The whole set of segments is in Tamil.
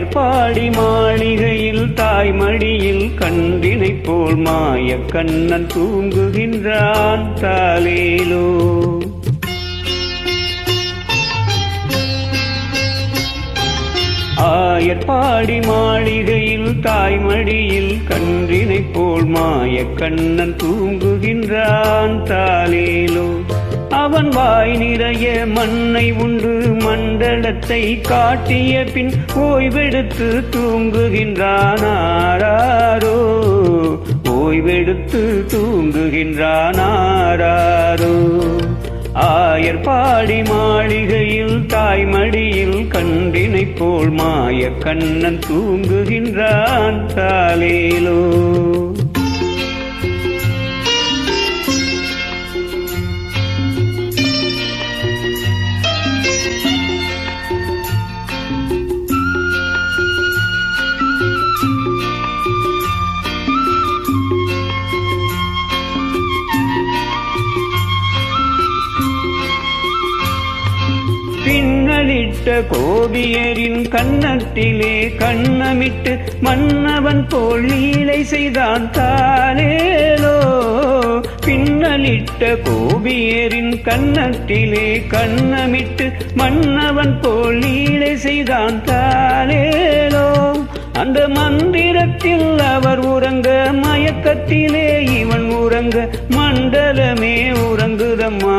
ஆயர்பாடி மாளிகையில் தாய்மடியில் கன்றினை போல் மாய கண்ணன் தூங்குகின்றான் தாலேலோ ஆயர்பாடி மாளிகையில் தாய்மடியில் கன்றினை போல் மாய கண்ணன் தூங்குகின்றான் வாய் நிறைய மண்ணை உண்டு. மண்டலத்தை காட்டிய பின் ஓய்வெடுத்து தூங்குகின்றானாரோ ஓய்வெடுத்து தூங்குகின்றானாரோ ஆயர் பாடி மாளிகையில் தாய்மடியில் கண்டினை போல் மாய கண்ணன் தூங்குகின்றான். தாலேலோ பின்னலிட்ட கோபியரின் கன்னத்திலே கண்ணமிட்டு மன்னவன் போல் லீலை செய்தான் தானேலோ? பின்னலிட்ட கோபியரின் கண்ணத்திலே கண்ணமிட்டு மன்னவன் போல் லீலை செய்தான் தானேலோ? அந்த மந்திரத்தில் அவர் உறங்க மயக்கத்திலே இவன் உறங்க மண்டலமே உறங்குதம்மா.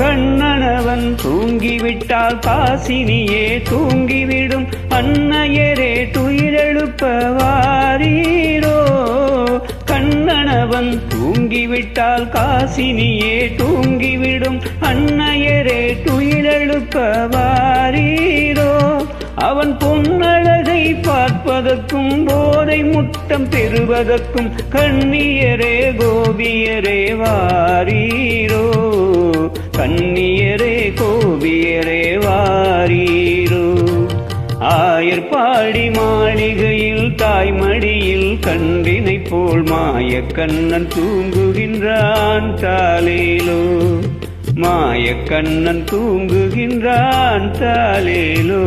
கண்ணனவன் தூங்கிவிட்டால் காசினியே தூங்கிவிடும். அன்னையரே துயிலெழுப்ப வாரீரோ கண்ணனவன் தூங்கிவிட்டால் காசினியே தூங்கிவிடும். அன்னையரே துயிலெழுப்ப வாரீரோ அவன் பொன்னழகை பார்ப்பதற்கும் போதை முட்டம் பெறுவதற்கும் கண்ணியரே கோபியரே வாரீரோ? ஆயர்பாடி மாளிகையில் தாய்மடியில் கண்டினை போல் மாய கண்ணன் தூங்குகின்றான் தாலேலோ மாய கண்ணன் தூங்குகின்றான் தாலேலோ